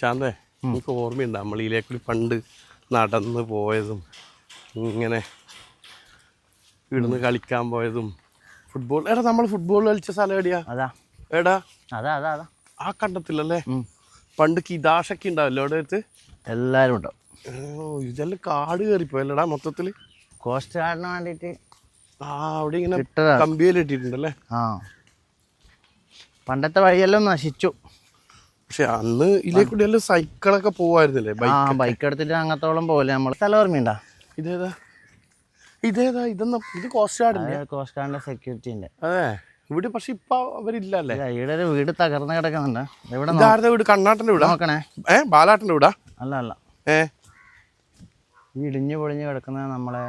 ശാന്തേ എനിക്ക് ഓർമ്മയുണ്ട് നമ്മളിയിലേക്കൂടി പണ്ട് നടന്ന് പോയതും ഇങ്ങനെ ഇവിടുന്ന് കളിക്കാൻ പോയതും. ഫുട്ബോൾ എടാ നമ്മൾ ഫുട്ബോൾ കളിച്ച സ്ഥലം എവിടെയാ? അതാ. എടാ. അതാ അതാ അതാ. ആ കണ്ടത്തില്ലല്ലേ പണ്ട് കിതാഷൊക്കെ ഉണ്ടാവല്ലോ അവിടെ അടുത്ത് എല്ലാവരും ഉണ്ടാവും. ഓ ഇതെല്ലാം കാട് കയറിപ്പോയല്ലടാ മൊത്തത്തിൽ കോസ്റ്റ് ഗാർഡിന് വേണ്ടിയിട്ട് ആ അവിടെ ഇങ്ങനെ. കമ്പിയിൽ ഇട്ടിട്ടുണ്ടല്ലേ ആ. പണ്ടത്തെ വഴിയെല്ലാം നശിച്ചു. പക്ഷെ അന്ന് ഇതിലേക്കൂടി കൂടി സൈക്കിളൊക്കെ പോവായിരുന്നില്ലേ? ബൈക്ക് എടുത്തിട്ട് അങ്ങത്തോളം പോലെ നമ്മൾ സ്ഥലം ഓർമ്മയുണ്ടാ? ഇതേതാ? ഇതേതാ? ഇതെന്നാ ഇത് കോസ്റ്റ് ഗാർഡിന്റെ കോസ്റ്റ് ഗാർഡിന്റെ സെക്യൂരിറ്റിന്റെ അതെ. ഇവിടെ പക്ഷെ ഇപ്പൊ അവരില്ലല്ലേ? ഇവിടെ ഒരു വീട് തകർന്ന് കിടക്കുന്നുണ്ട്. ഇതാരുടെ വീട്? കണ്ണാട്ടന്റെ വീടാ? നോക്കണേ. ഏ ബാലാട്ടന്റെ വീടാ? അല്ല അല്ല. ഏ. ഈ ഇടിഞ്ഞു പൊളിഞ്ഞ് കിടക്കുന്നത് നമ്മളെ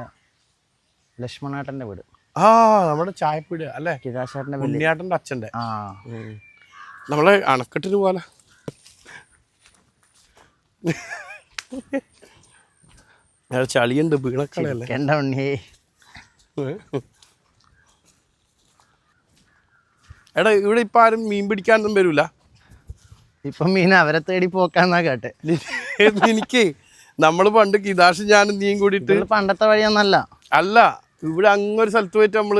ലക്ഷ്മണേട്ടന്റെ വീട്. ആ നമ്മുടെ ചായപ്പീട് അല്ലേ? കിരാശേട്ടന്റെ വീട്. ഉണ്ണിയാട്ടന്റെ അച്ഛന്റെ. ആ. നമ്മളെ അണക്കെട്ടിന് പോലെ ചളിയുണ്ട് വീണക്കളല്ലേ എന്റെ ഉണ്ണി. എടാ ഇവിടെ ഇപ്പൊ ആരും മീൻ പിടിക്കാനൊന്നും വരൂല? ഇപ്പൊ മീൻ അവരെ തേടി പോക്കാന്നാ കേട്ടെ. എനിക്ക് നമ്മൾ പണ്ട് കിതാഷ് ഞാനും നീയും കൂടിയിട്ട് പണ്ടത്തെ വഴിയൊന്നല്ല. അല്ല ഇവിടെ അങ്ങൊരു സ്ഥലത്ത് പോയിട്ട് നമ്മൾ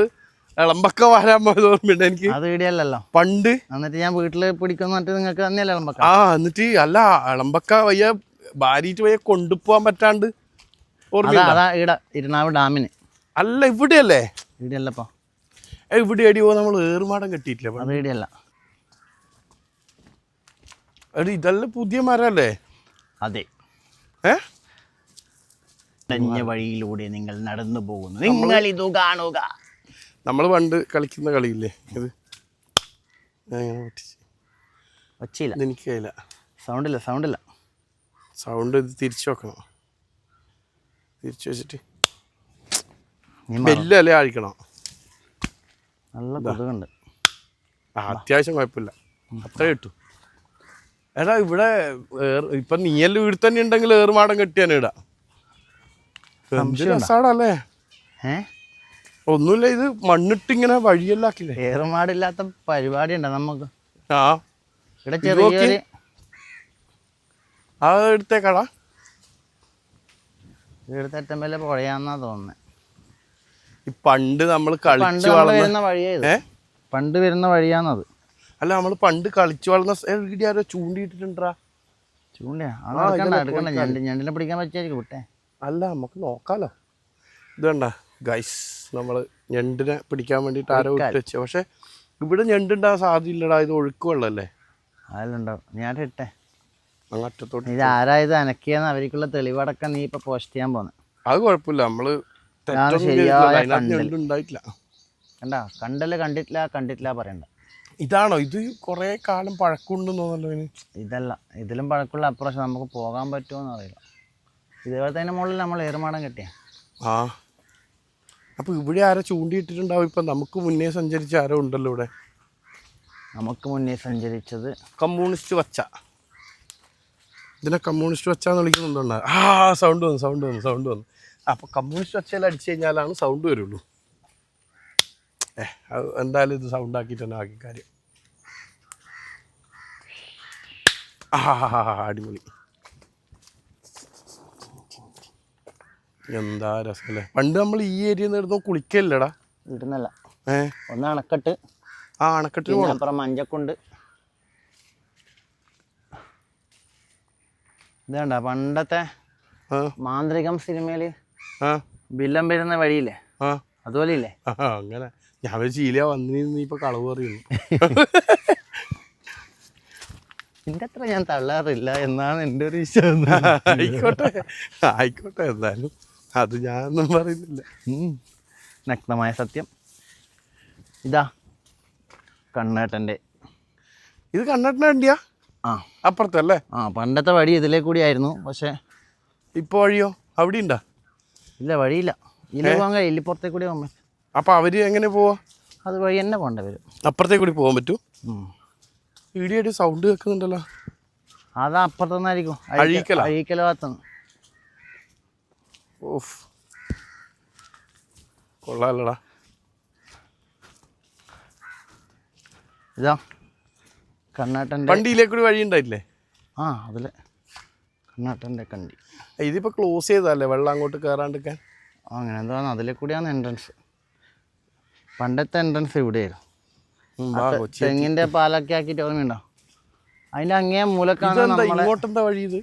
ഇളമ്പക്ക വരാൻ പോയത് ഓർമ്മയുണ്ട് എനിക്ക്? അത് പണ്ട്. എന്നിട്ട് ഞാൻ വീട്ടിൽ പിടിക്കുന്ന നിങ്ങൾക്ക് തന്നെയല്ലേ നമുക്ക് ആ എന്നിട്ട് അല്ല ഇളമ്പക്ക വയ്യ ഭാര്യയിട്ട് വയ്യ കൊണ്ടുപോകാൻ പറ്റാണ്ട് അതാ ഇരുനാവ് ഡാമിന്. അല്ല ഇവിടെയല്ലേ? ഇവിടെയല്ലപ്പോ ഇവിടെ അടി പോ നമ്മൾ ഏറുമാടം കെട്ടിയിട്ടില്ല അത് എടി ഇതെല്ലാം പുതിയ മരല്ലേ? അതെ. ഏ? വഴിയിലൂടെ നിങ്ങൾ നടന്നു പോകുന്നു. നിങ്ങൾ ഇത് കാണുക. നമ്മൾ പണ്ട് കളിക്കുന്ന കളിയില്ലേ? ഇത്? ഞാൻ ഇങ്ങനെ പൊട്ടിച്ച് ഒച്ചയില്ല സൗണ്ട് ഇല്ല സൗണ്ടില്ല സൗണ്ടില്ല. സൗണ്ട് ഇത് തിരിച്ചു വെക്കണം. തിരിച്ചു വെച്ചിട്ട് ബെല്ലല്ലേ അഴിക്കണം നല്ല കൊതുകുണ്ട്. ആ അത്യാവശ്യം കുഴപ്പമില്ല. അത്ര കിട്ടും. എടാ ഇവിടെ ഇപ്പൊ നീയെല്ലാം വീട് തന്നെ ഉണ്ടെങ്കിൽ ഏറുമാടം കെട്ടിയാണ് ഇടാ. സംശയം അല്ലേ? ഏ? ഒന്നുമില്ല ഇത് മണ്ണിട്ട് ഇങ്ങനെ വഴിയെല്ലാക്കില്ലേ? ഏറുമാടില്ലാത്ത പരിപാടി ഉണ്ട് നമുക്ക്. ആ. ഇവിടെ. ചെറിയൊരു ആ എടുത്തേക്കാടാ. ഇവിടുത്തെ ഏറ്റവും വലിയ പുഴയാന്നാ തോന്നുന്നത് ഈ പണ്ട് നമ്മൾ കളിച്ചു വളർന്ന വരുന്ന വഴിയേ പണ്ട് വരുന്ന വഴിയാന്നത് അല്ല നമ്മൾ പണ്ട് കളിച്ചു വളർന്ന ആരോ ചൂണ്ടിയിട്ടിട്ടുണ്ടാ? ചൂണ്ടയാ? എടുക്കണ്ട എടുക്കണ്ട. ഞണ്ട് ഞണ്ടിനെ പിടിക്കാൻ പറ്റിയായിരിക്കും വിട്ടേ. അല്ല നമുക്ക് നോക്കാലോ. ഇത് വേണ്ട ഗൈസ്. നമ്മൾ ഞണ്ടിനെ പിടിക്കാൻ വേണ്ടിയിട്ട് ആരോ ഇട്ട് വെച്ചു. പക്ഷെ ഇവിടെ ഞണ്ടുണ്ടാകാൻ സാധ്യതയില്ലടാ ഇത് ഒഴുക്ക് വെള്ളമല്ലേ അതിലുണ്ടാവും ഞാൻ ഇട്ടെ. അങ്ങറ്റത്തോട്ട് ഇത് ആരായത് അനക്കിയെന്ന് അവർക്കുള്ള തെളിവടക്കം നീ ഇപ്പൊ പോസ്റ്റ് ചെയ്യാൻ പോന്നെ. അത് കുഴപ്പമില്ല. നമ്മൾ ഉണ്ടായിട്ടില്ല കണ്ട? കണ്ടൽ കണ്ടിട്ടില്ല കണ്ടിട്ടില്ല പറയണ്ട. ഇതാണോ? ഇത് കുറെ കാലം പഴക്കമുണ്ടെന്ന് ഇതല്ല. ഇതിലും പഴക്കമുള്ള അപ്രാവശ്യം നമുക്ക് പോകാൻ പറ്റുമോന്ന് അറിയില്ല. ഇതേപോലെ തന്നെ മുകളിൽ നമ്മൾ ഏറുമാടം കെട്ടിയ. ആ. അപ്പൊ ഇവിടെ ആരോ ചൂണ്ടിയിട്ടിട്ടുണ്ടാവും? ഇപ്പൊ നമുക്ക് മുന്നേ സഞ്ചരിച്ച ആരോ ഉണ്ടല്ലോ ഇവിടെ. നമുക്ക് മുന്നേ സഞ്ചരിച്ചത് കമ്മ്യൂണിസ്റ്റ് വച്ച. ഇതിനെ കമ്മ്യൂണിസ്റ്റ് വച്ചാന്ന് വിളിക്കുന്നുണ്ടോ ആ സൗണ്ട് വന്നു സൗണ്ട് വന്നു സൗണ്ട് വന്നു. അപ്പോൾ കമ്മ്യൂണിസ്റ്റ് വച്ചയിൽ അടിച്ചു കഴിഞ്ഞാലാണ് സൗണ്ട് വരുള്ളൂ. ഏ അത് എന്തായാലും ഇത് സൗണ്ട് ആക്കിയിട്ട് തന്നെ ആക്കി കാര്യം. ആ അടിപൊളി. എന്താ രസമല്ലേ പണ്ട് നമ്മൾ ഈ ഏരിയ കുളിക്കല്ലടാ ഇടുന്നല്ല ഏഹ് ഒന്ന് അണക്കെട്ട്. ആ അണക്കെട്ടിന് പിന്നെ അപ്പുറം മഞ്ചക്കുണ്ട്. ഇതാണ്ട പണ്ടത്തെ മാന്ത്രികം സിനിമയിൽ ബില്ലം വരുന്ന വഴിയില്ലേ? അതുപോലെ ഇല്ലേ അങ്ങനെ. ഞാൻ ചീലയാ വന്നിരുന്ന് ഇപ്പൊ കളവ് പറയുന്നു. നിന്റെ അത്ര ഞാൻ തള്ളാറില്ല എന്നാണ് എന്റെ ഒരു വിശ്വാസം. ആയിക്കോട്ടെ. ആയിക്കോട്ടെ എന്തായാലും. അത് ഞാനൊന്നും പറയുന്നില്ല. നക്തമായ നഗ്നമായ സത്യം. ഇതാ കണ്ണേട്ടന്റെ. ഇത് കണ്ണേട്ടന്റെ വണ്ടിയാ? ആ. അപ്പുറത്തല്ലേ? ആ പണ്ടത്തെ വഴി ഇതിലേ കൂടിയായിരുന്നു പക്ഷേ ഇപ്പോൾ വഴിയോ? അവിടെ ഉണ്ടാ? ഇല്ല വഴിയില്ല. ഇതിൽ പോകാൻ കഴിയില്ല ഇപ്പുറത്തേ കൂടി പോകാൻ പറ്റും അപ്പൊ അവർ എങ്ങനെ പോവാ? അത് വഴി തന്നെ പോകേണ്ട വരും. അപ്പുറത്തേക്ക് കൂടി പോകാൻ പറ്റൂ. ഇടിയായിട്ട് സൗണ്ട് കേൾക്കുന്നുണ്ടല്ലോ. അതാ അപ്പുറത്തുനിന്നായിരിക്കും. അഴീക്കലാ? അഴീക്കല ഭാഗത്തുനിന്ന്. ഓഫ് കൊള്ളാലടാ. ഇതാ കണ്ണാട്ടന്റെ വണ്ടിയിലേക്ക് കൂടി വഴി ഉണ്ടായില്ലേ ആ അതിലെ. കണ്ണാട്ടന്റെ കണ്ടി. ഇതിപ്പോൾ ക്ലോസ് ചെയ്തതല്ലേ? വെള്ളം അങ്ങോട്ട് കയറാണ്ടിരിക്കാൻ ആ, അങ്ങനെ എന്താണ് അതിലെ കൂടിയാണ് എൻട്രൻസ് പണ്ടത്തെ എൻട്രൻസ് ഇവിടെയായിരുന്നു. തെങ്ങിന്റെ പാലൊക്കെ ആക്കിയിട്ട് ഓർമ്മയുണ്ടോ അതിന്റെ അങ്ങേ മൂലക്കാണ് ഇങ്ങോട്ടെന്താ വഴി ഇത്?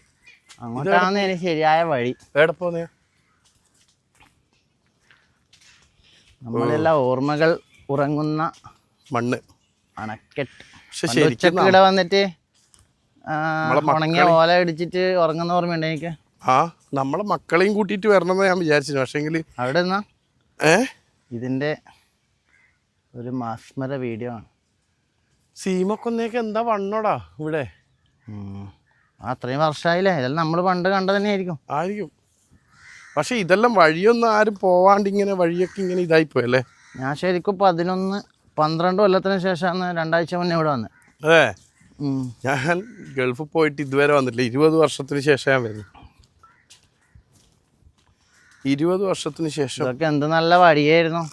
അങ്ങോട്ടാണ് ശരിയായ വഴി. എവിടെ പോന്നെയാ നമ്മളെല്ലാം ഓർമ്മകൾ ഉറങ്ങുന്ന മണ്ണ്. അണക്കെട്ട്. ഉച്ചയ്ക്ക് ഇവിടെ വന്നിട്ട് ഉണങ്ങിയ ഓല ഇടിച്ചിട്ട് ഉറങ്ങുന്ന ഓർമ്മയുണ്ട് എനിക്ക്? ആ നമ്മളെ മക്കളെയും കൂട്ടിയിട്ട് വരണമെന്ന് ഞാൻ വിചാരിച്ചു പക്ഷേങ്കിൽ അവിടെ നിന്നാ? ഏ? ഇതിന്റെ ഒരു മാസ്മര വീഡിയോ ആണ്. സീമക്കൊന്നേക്ക് എന്താ വണ്ണോടാ ഇവിടെ? അത്രയും വർഷമായില്ലേ ഇതെല്ലാം നമ്മൾ പണ്ട് കണ്ടത് തന്നെയായിരിക്കും. ആയിരിക്കും. പക്ഷെ ഇതെല്ലാം വഴിയൊന്നും ആരും പോവാണ്ട് ഇങ്ങനെ വഴിയൊക്കെ ഇങ്ങനെ ഇതായി പോയല്ലേ ഞാൻ ശരിക്കും പതിനൊന്ന് പന്ത്രണ്ട് കൊല്ലത്തിന് ശേഷമാണ് രണ്ടാഴ്ച മുന്നേ ഇവിടെ വന്നത് അതെ. ഞാൻ ഗൾഫിൽ പോയിട്ട് ഇതുവരെ വന്നിട്ടില്ല. ഇരുപത് വർഷത്തിന് ശേഷം ഞാൻ വരുന്നു. ഇരുപത് വർഷത്തിന് ശേഷം. ഇതൊക്കെ എന്ത് നല്ല വഴിയായിരുന്നു.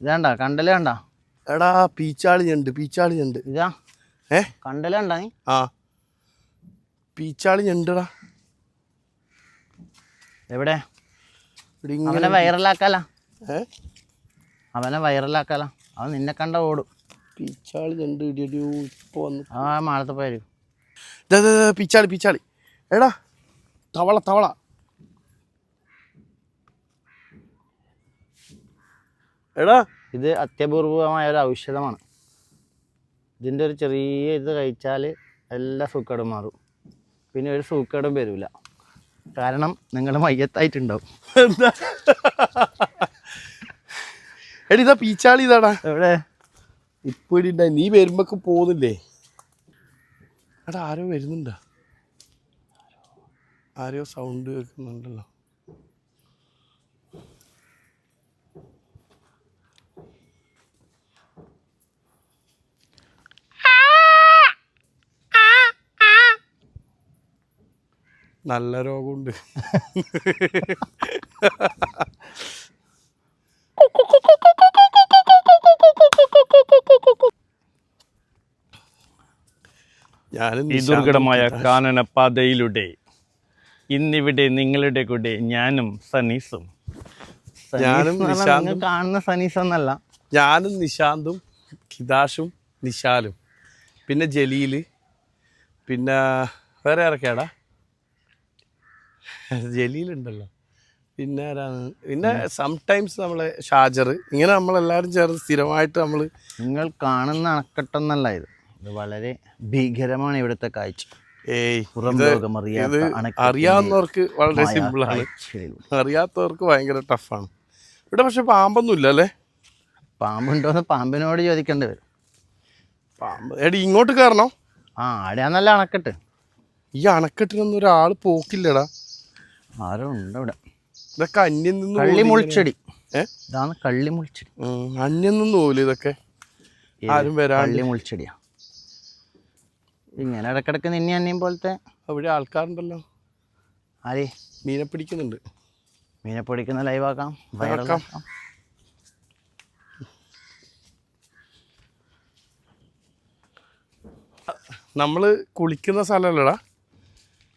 ഇതാണ്ടാ കണ്ടല്ലേ കണ്ട? എടാ പീച്ചാളി ഞണ്ട് പീച്ചാളി ഞണ്ട് ഇതാ. ഏ? കണ്ടല്ലേ കണ്ട നീ? ആ. പീച്ചാളി ഞണ്ടടാ എവിടെ? അവനെ വൈറലാക്കാലാ. അവനെ വൈറലാക്കാലാ. അവൻ നിന്നെ കണ്ട ഓടും. പീച്ചാളി ഇടിയടിയോ ഇപ്പൊ വന്ന്. ആ മാളത്ത് പോയാലും പീച്ചാളി പീച്ചാളി. എടാ തവള തവള. എടാ. ഇത് അത്യപൂർവമായ ഒരു ഔഷധമാണ്. ഇതിന്റെ ഒരു ചെറിയ ഇത് കഴിച്ചാൽ എല്ലാ സൂക്കേടും മാറും. പിന്നെ ഒരു സൂക്കേടും വരില്ല കാരണം നിങ്ങൾ മയ്യത്തായിട്ടുണ്ടാവും. എന്താ? എടി ഇതാ പീച്ചാളി ഇതാടാ. എവിടെ? ഇപ്പൊ ഇടി ഉണ്ടായി നീ വരുമ്പൊക്കെ പോകുന്നില്ലേ എടാ ആരോ വരുന്നുണ്ടോ. ആരോ സൗണ്ട് കേൾക്കുന്നുണ്ടല്ലോ. നല്ല രോഗമുണ്ട്. ഈ ദുർഘടമായ കാനനപാതയിലൂടെ ഇന്നിവിടെ നിങ്ങളുടെ കൂടെ ഞാനും സനീസും. ഞാനും നിശാന്തും. കാണുന്ന സനീസ് എന്നല്ല. ഞാനും നിശാന്തും ഖിദാഷും നിശാലും. പിന്നെ ജലീൽ. പിന്നെ വേറെ ആരൊക്കെയാടാ? ജലീലുണ്ടല്ലോ. പിന്നെ ആരാണ്? പിന്നെ സംടൈംസ് നമ്മളെ ഷാജർ ഇങ്ങനെ നമ്മളെല്ലാവരും ചേർന്ന് സ്ഥിരമായിട്ട് നമ്മൾ നിങ്ങൾ കാണുന്ന അണക്കെട്ടെന്നല്ല ഇത്. ഇത് വളരെ ഭീകരമാണ് ഇവിടുത്തെ കാഴ്ച. ഏയ് പുറം ഇത് ലോകം അറിയാത്ത ഇത് അണക്കെട്ടിന്റെ അറിയാവുന്നവർക്ക് വളരെ മായ സിമ്പിളാണ് കാഴ്ചയിലൂടെ. അറിയാത്തവർക്ക് ഭയങ്കര ടഫാണ് ഇവിടെ പക്ഷെ പാമ്പൊന്നും ഇല്ല അല്ലേ? പാമ്പുണ്ടോന്ന് പാമ്പിനോട് ചോദിക്കേണ്ടി വരും. പാമ്പ് എടി ഇങ്ങോട്ട് കയറണോ? ആ ആടെയാന്നല്ല അണക്കെട്ട്. ഈ അണക്കെട്ടിനൊന്നും ഒരാൾ പോക്കില്ലടാ. ആരോ ഉണ്ട് ഇവിടെ. ഇതൊക്കെ അന്യം നിന്ന് കള്ളി പോലും മുൾച്ചെടി. ഏ? ഇതാണ് കള്ളിമുൾച്ചെടി അന്യം നിന്ന് പോലും ഇതൊക്കെ. ആരും വരാ കള്ളിമുൾച്ചെടിയാ ഇങ്ങനെ ഇടക്കിടക്ക് നിന്നെ അന്യം പോലത്തെ അവിടെ ആൾക്കാരുണ്ടല്ലോ. ആരേ? മീനെ പിടിക്കുന്നുണ്ട്. മീനെ പൊടിക്കുന്ന ലൈവാക്കാം. വൈറലാക്കാം നമ്മൾ കുളിക്കുന്ന സ്ഥലമല്ലടാ.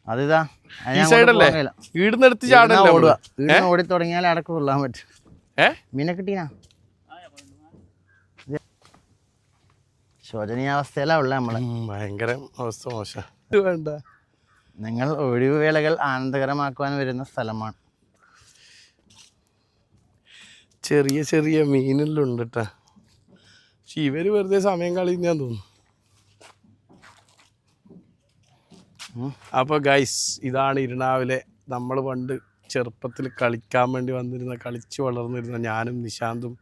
അതിതാ. അത് ഈ സൈഡല്ലേ? സൈഡ് എടുത്ത് ചാടല്ലേ ഓടുക? ഓടി തുടങ്ങിയാൽ അടക്ക് കൊള്ളാൻ പറ്റും. ഏ? മീനെ കിട്ടീനാ? ശോചനീയാവസ്ഥയിലാ ഉള്ള നമ്മൾ. ഭയങ്കര അവസ്ഥ മോശം. വേണ്ട. നിങ്ങൾ ഒഴിവുവേളകൾ ആനന്ദകരമാക്കുവാൻ വരുന്ന സ്ഥലമാണ്. ചെറിയ ചെറിയ മീനെല്ലാം ഉണ്ട് കേട്ടാ പക്ഷെ ഇവർ വെറുതെ സമയം കളയുന്ന തോന്നുന്നു. അപ്പോൾ ഗൈസ് ഇതാണ് ഇരുണാവിലെ നമ്മൾ പണ്ട് ചെറുപ്പത്തിൽ കളിക്കാൻ വേണ്ടി വന്നിരുന്ന കളിച്ച് വളർന്നിരുന്ന ഞാനും നിശാന്തും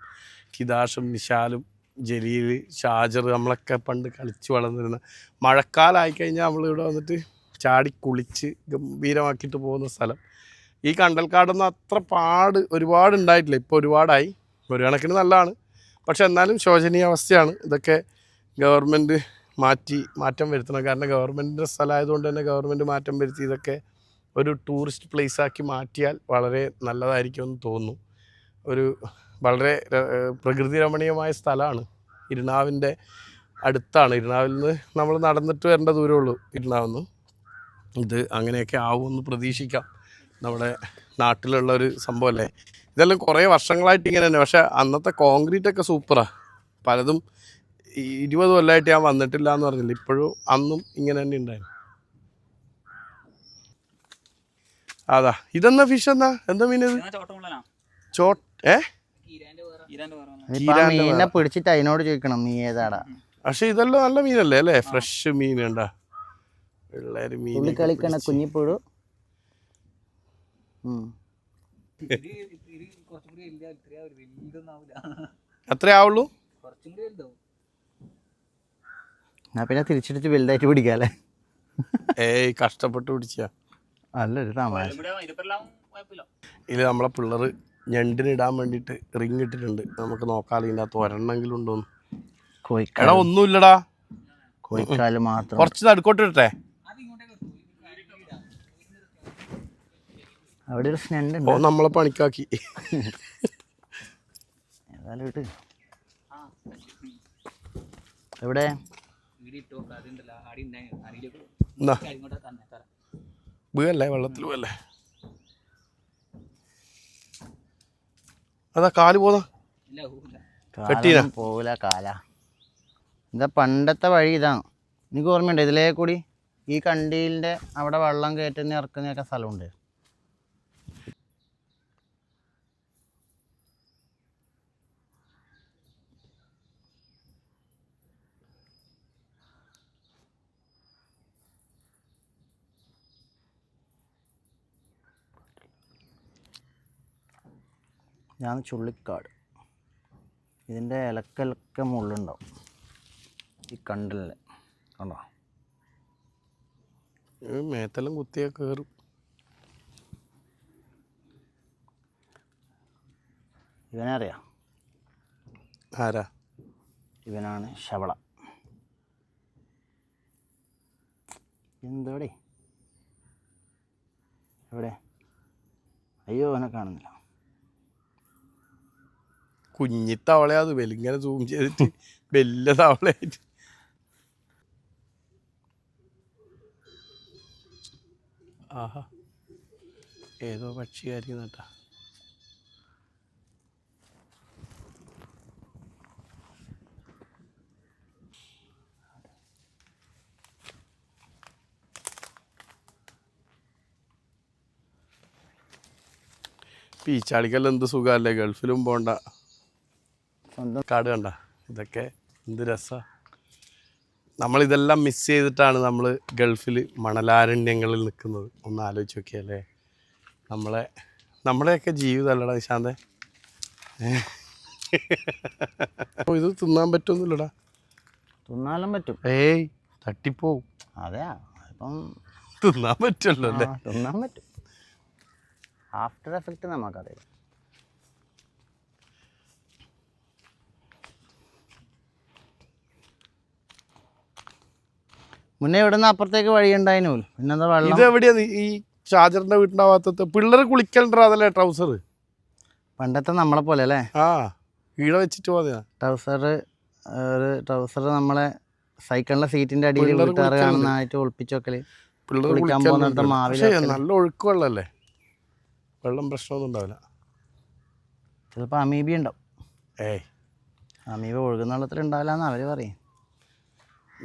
കിദാഷും നിശാലും ജലീൽ ഷാജർ നമ്മളൊക്കെ പണ്ട് കളിച്ച് വളർന്നിരുന്ന. മഴക്കാലമായി കഴിഞ്ഞാൽ നമ്മളിവിടെ വന്നിട്ട് ചാടി കുളിച്ച് ഗംഭീരമാക്കിയിട്ട് പോകുന്ന സ്ഥലം. ഈ കണ്ടൽക്കാടൊന്നും അത്ര പാട് ഒരുപാട് ഉണ്ടായിട്ടില്ല. ഇപ്പോൾ ഒരുപാടായി. ഒരു കണക്കിന് നല്ലതാണ്. പക്ഷെ എന്നാലും ശോചനീയ അവസ്ഥയാണ് ഇതൊക്കെ ഗവൺമെന്റ് മാറ്റി മാറ്റം വരുത്തണം. കാരണം ഗവൺമെന്റിന്റെ സ്ഥലമായതുകൊണ്ട് തന്നെ ഗവൺമെന്റ് മാറ്റം വരുത്തി. ഇതൊക്കെ ഒരു ടൂറിസ്റ്റ് പ്ലേസ് ആക്കി മാറ്റിയാൽ വളരെ നല്ലതായിരിക്കുമെന്ന് തോന്നുന്നു. ഒരു വളരെ പ്രകൃതി രമണീയമായ സ്ഥലമാണ്. ഇരുണാവിന്റെ അടുത്താണ്. ഇരുണാവിൽ നിന്ന് നമ്മൾ നടന്നിട്ട് വരേണ്ട ദൂരമുള്ളൂ ഇരുണാവിൽ നിന്ന്. ഇത് അങ്ങനെയൊക്കെ ആവുമെന്ന് പ്രതീക്ഷിക്കാം. നമ്മുടെ നാട്ടിലുള്ള ഒരു സംഭവമല്ലേ ഇതെല്ലാം കുറേ വർഷങ്ങളായിട്ട് ഇങ്ങനെ തന്നെ. പക്ഷേ അന്നത്തെ കോൺക്രീറ്റ് ഒക്കെ സൂപ്പറാണ് പലതും ഇരുപത് കൊല്ലമായിട്ട് ഞാൻ വന്നിട്ടില്ല എന്ന് പറഞ്ഞില്ല? ഇപ്പോഴും അന്നും ഇങ്ങനെ തന്നെ ഉണ്ടായിരുന്നു. അതാ ഇതെന്നാ ഫിഷ് എന്നാ? എന്താ മീൻ ഇത്? ചോ ഏ? മീനിനെ പിടിച്ചിട്ട് അതിനോട് ചോദിക്കണം നീ ഏതാടാ? പക്ഷെ ഇതെല്ലാം നല്ല മീനല്ലേ അല്ലേ? ഫ്രഷ് മീൻ ഉണ്ടാ പിള്ളേര് മീൻ കളിക്കണ കുഞ്ഞിപ്പുഴു. അത്രേ ആവുള്ളൂ? എന്നാ പിന്നെ തിരിച്ചെടുത്ത് വലുതായിട്ട് പിടിക്കാല്ലേ ഏയ് കഷ്ടപ്പെട്ട് പിടിച്ച. ഒരു തമാശ. ഇത് നമ്മളെ പിള്ളേർ ഞണ്ടിനിടാൻ വേണ്ടിയിട്ട് റിങ് ഇട്ടിട്ടുണ്ട്. നമുക്ക് നോക്കാതെ ഇതിന്റെ അകത്ത് ഒരെണ്ണെങ്കിലും ഉണ്ടോന്ന് എടാ ഒന്നുമില്ലടാ. കോഴിക്കാൽ മാത്രം. കുറച്ച് നടുക്കോട്ട് ഇട്ടേ അവിടെ ഒരു സ്നെണ്ട് ഓ ഉണ്ട് നമ്മളെ പണിക്കാക്കി. ഏതായാലും ഇട്ട് എവിടെ? വീഴല്ലേ വെള്ളത്തിൽ വീഴല്ലേ? അതാ കാൽ പോതാ കെട്ടീനാ? കാലൊന്നും പോവില്ല കാല. ഇതാ പണ്ടത്തെ വഴി ഇതാണ് എനിക്ക് ഓർമ്മയുണ്ട് ഇതിലേ കൂടി ഈ കണ്ടിയിലിന്റെ അവിടെ വെള്ളം കയറ്റുന്ന ഇറക്കുന്നൊക്കെ സ്ഥലമുണ്ട്? ഞാൻ ചുള്ളിക്കാട്. ഇതിന്റെ ഇലക്കലക്ക മുള്ളുണ്ടാവും. ഈ കണ്ടലിൽ കണ്ടോ? മേത്തെല്ലാം കുത്തിയാൽ കയറും ഇവനെ അറിയാം ആരാ? ഇവനാണ് ശവള. എന്തോടെ? എവിടെ? അയ്യോ അവനെ കാണുന്നില്ല. കുഞ്ഞി തവളയാ അത് വലിങ്ങനെ സൂം ചെയ്തിട്ട് വലിയ തവളയായിട്ട്. ആഹാ. ഏതോ പക്ഷിയായിരിക്കും കേട്ടാ. പീച്ചാളിക്കെല്ലാം എന്ത് സുഖമല്ലേ? ഗൾഫിലും പോണ്ട. സ്വന്തം കാട് കണ്ട. ഇതൊക്കെ എന്ത് രസമാണ് നമ്മളിതെല്ലാം മിസ് ചെയ്തിട്ടാണ് നമ്മൾ ഗൾഫിൽ മണലാരണ്യങ്ങളിൽ നിൽക്കുന്നത്. ഒന്ന് ആലോചിച്ച് നോക്കിയാലേ. നമ്മളെ നമ്മളെയൊക്കെ ജീവിതമല്ലടാ നിശാന്തേ. അപ്പോൾ ഇത് തിന്നാൻ പറ്റുമെന്നില്ലടാ തിന്നാലും പറ്റും. ഏയ് തട്ടിപ്പോവും അതെയാ ഇപ്പം തിന്നാൻ പറ്റുമല്ലോ അല്ലേ? തിന്നാൻ പറ്റും. ആഫ്റ്റർ എഫക്റ്റ് നമുക്കറിയാം. മുന്നേ ഇവിടുന്ന് അപ്പുറത്തേക്ക് വഴി ഉണ്ടായിരുന്നു പിന്നെന്താ വെള്ളം? ഇത് എവിടെയാണ് നീ ഈ ചാർജറിന്റെ വീട്ടിന്റെ ഭാഗത്തത്തെ പിള്ളേർ കുളിക്കലുണ്ടോ അതല്ലേ ട്രൗസർ പണ്ടത്തെ നമ്മളെ പോലെ അല്ലേ? ആ ഈട വെച്ചിട്ട് പോതെയാ ട്രൗസർ ഒരു ട്രൗസർ നമ്മളെ സൈക്കിളിന്റെ സീറ്റിന്റെ അടിയിൽ പിള്ളേര് വീട്ടുകാർ. കാണുന്നതായിട്ട് ഒളിപ്പിച്ച് വെക്കൽ. പിള്ളേർ കുളിക്കാൻ പോകുന്നിടത്ത് മാവില പക്ഷേ വെക്കൽ. നല്ല ഒഴുക്ക് വെള്ളമല്ലേ വെള്ളം പ്രശ്നമൊന്നും ഉണ്ടാവില്ല. ചിലപ്പോൾ അമീബി ഉണ്ടാവും. ഏയ്. അമീബ ഒഴുകുന്ന വെള്ളത്തിൽ ഉണ്ടാവില്ല എന്ന് അവർ പറയും.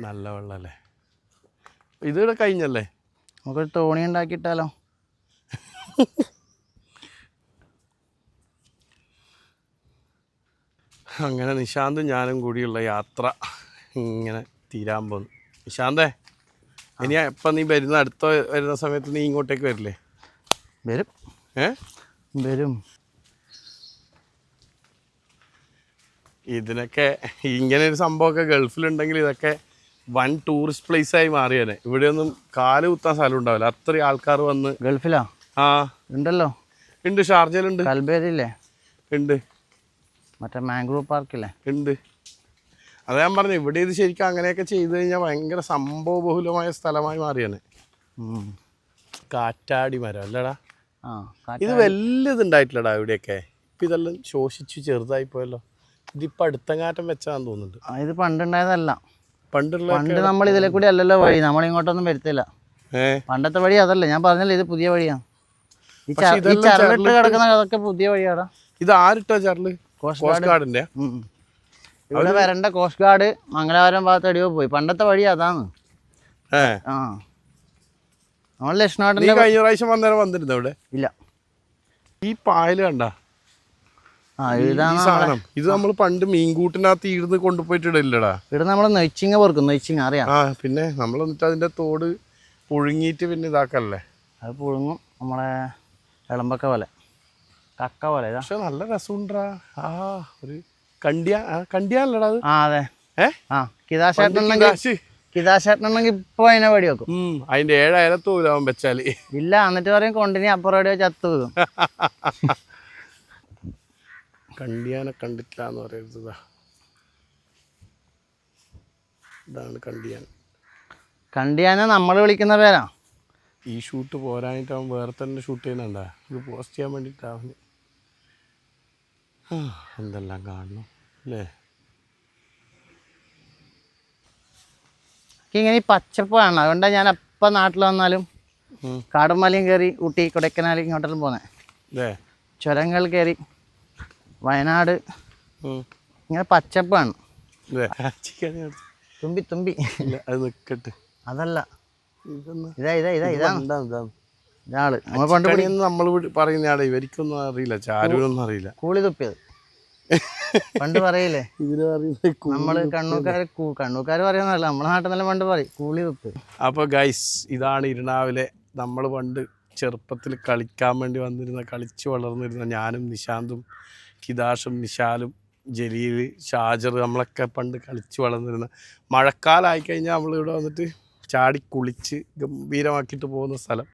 നല്ല വെള്ളമല്ലേ ഇതിവിടെ കഴിഞ്ഞല്ലേ? നമുക്ക് ടോണി ഉണ്ടാക്കിയിട്ടാലോ? അങ്ങനെ നിശാന്തും ഞാനും കൂടിയുള്ള യാത്ര ഇങ്ങനെ തീരാൻ പോന്നു. നിശാന്തേ ഇനി എപ്പം നീ വരുന്ന അടുത്ത വരുന്ന സമയത്ത് നീ ഇങ്ങോട്ടേക്ക് വരില്ലേ? വരും. ഏ? വരും. ഇതിനൊക്കെ ഇങ്ങനെ ഒരു സംഭവമൊക്കെ ഗൾഫിലുണ്ടെങ്കിൽ ഇതൊക്കെ വൺ ടൂറിസ്റ്റ് പ്ലേസ് ആയി മാറിയേനെ ഇവിടെയൊന്നും കാൽ കുത്താൻ സ്ഥലം ഉണ്ടാവില്ല. അത്രയും ആൾക്കാർ വന്ന്. ഗൾഫിലാ? ആ. ഉണ്ടല്ലോ. ഉണ്ട് ഷാർജയിലുണ്ട് കൽബേരില്ലേ ഉണ്ട്. മറ്റേ മാംഗ്രൂവ് പാർക്കില്ലേ? ഉണ്ട്. അത് ഞാൻ പറഞ്ഞു ഇവിടെ ഇത് ശരിക്കും അങ്ങനെയൊക്കെ ചെയ്തു കഴിഞ്ഞാൽ ഭയങ്കര സംഭവബഹുലമായ സ്ഥലമായി മാറിയാണ് കാറ്റാടി മരം അല്ലടാ. ഇത് വലിയതുണ്ടായിട്ടില്ലടാ ഇവിടെയൊക്കെ. ഇപ്പം ഇതെല്ലാം ശോഷിച്ചു ചെറുതായി പോയല്ലോ. ഇതിപ്പോൾ അടുത്തങ്ങാറ്റം വെച്ചാന്ന് തോന്നുന്നുണ്ട്. ഇത് പണ്ടുണ്ടായതല്ല. പണ്ടുള്ള പണ്ട് നമ്മൾ ഇതിലെ കൂടി അല്ലല്ലോ വഴി. നമ്മൾ ഇങ്ങോട്ടൊന്നും വരുത്തില്ല പണ്ടത്തെ വഴി അതല്ല. ഞാൻ പറഞ്ഞല്ലേ ഇത് പുതിയ വഴിയാണ് ഈ ചരലിട്ട് കിടക്കുന്ന അതൊക്കെ പുതിയ വഴിയാടാ. ഇത് ആരിട്ടാ ചാറിൽ കോസ്റ്റ് ഗാർഡിന്റെ. ഇവിടെ വരണ്ട കോസ്റ്റ് ഗാർഡ് മംഗലാപുരം ഭാഗത്ത് എടിയോ പോയി. പണ്ടത്തെ വഴി അതാണ്. ആ. നമ്മൾ നീ ലക്ഷ്മണാട്ടിന്റെ കഴിഞ്ഞ പ്രാവശ്യം വന്നേരം വന്നിരുന്നു ഇവിടെ ഇല്ല. ഈ പായൽ കണ്ട? സാധനം. ഇത് നമ്മൾ പണ്ട് മീൻകൂട്ടിനകത്ത് ഇരുന്ന് കൊണ്ടുപോയിട്ട് ഇടില്ലടാ ഇവിടെ നമ്മൾ നെച്ചിങ് പൊറുക്കും നെച്ചിങ് അറിയാം. ആ പിന്നെ നമ്മൾ എന്നിട്ട് അതിന്റെ തോട് പുഴുങ്ങിയിട്ട് പിന്നെ ഇതാക്കല്ലേ? അത് പുഴുങ്ങും നമ്മളെ ഇളമ്പക്ക പോലെ. കക്ക പോലെ ഇതാ. പക്ഷെ നല്ല രസമുണ്ടാ. ആ ഒരു കണ്ടിയാ ആ, കണ്ടിയാണല്ലടാ അത്? ആ അതെ. ഏ? ആ കിതാശേട്ടനുണ്ടെങ്കിൽ കാശ് കിതാശേട്ടനുണ്ടെങ്കിൽ ഇപ്പൊ അതിനെ വെടി വെക്കും. അതിന്റെ ഏഴായിരത്തോ അവൻ വെച്ചാൽ. ഇല്ല എന്നിട്ട് പറയും കൊണ്ടിനി അപ്പുറം എവിടെയോ ചത്തു കണ്ടിയാനെ കണ്ടിട്ടില്ല എന്ന് പറയരുത് ഇതാ. ഇതാണ് കണ്ടിയാൻ കണ്ടിയാന നമ്മൾ വിളിക്കുന്ന പേരാ? ഈ ഷൂട്ട് പോരാനായിട്ട് അവൻ വേറെ തന്നെ ഷൂട്ട് ചെയ്യുന്നുണ്ടാ ഇത് പോസ്റ്റ് ചെയ്യാൻ വേണ്ടിയിട്ട് അവന്. എന്തെല്ലാം കാണണം അല്ലേ? ഇങ്ങനെ ഈ പച്ചപ്പാണ് അതുകൊണ്ടാണ് ഞാൻ എപ്പോൾ നാട്ടിൽ വന്നാലും കാടുമലയും കാടും മലയും കയറി ഊട്ടി കൊടൈക്കനാൽ ഇങ്ങോട്ടെല്ലാം പോകുന്നത് അല്ലേ ചുരങ്ങൾ കയറി വയനാട്. ഇങ്ങനെ പച്ചപ്പാണ്. തുമ്പി തുമ്പി. അത് അതല്ല. ഇതാ ഇതാ ഇതാ ഇതാൾ. നമ്മൾ പറയുന്ന ഇവർക്കൊന്നും അറിയില്ല ചാരുവിനൊന്നും അറിയില്ല. കൂളി തുപ്പിയത്. പണ്ട് പറയില്ലേ? നമ്മൾ കണ്ണൂക്കാര് കണ്ണൂക്കാര് പറയുന്നതല്ല നമ്മളെ നാട്ടിൽ നല്ല പണ്ട് പറയും കൂളി തുപ്പിയത്. അപ്പോൾ ഗൈസ് ഇതാണ് ഇരുണാവിലെ നമ്മൾ പണ്ട് ചെറുപ്പത്തിൽ കളിക്കാൻ വേണ്ടി വന്നിരുന്ന കളിച്ചു വളർന്നിരുന്ന ഞാനും നിശാന്തും കിദാഷും നിശാലും ജലീൽ ഷാജർ നമ്മളൊക്കെ പണ്ട് കളിച്ച് വളർന്നിരുന്ന. മഴക്കാലമായി കഴിഞ്ഞാൽ നമ്മളിവിടെ വന്നിട്ട് ചാടി കുളിച്ച് ഗംഭീരമാക്കിയിട്ട് പോകുന്ന സ്ഥലം.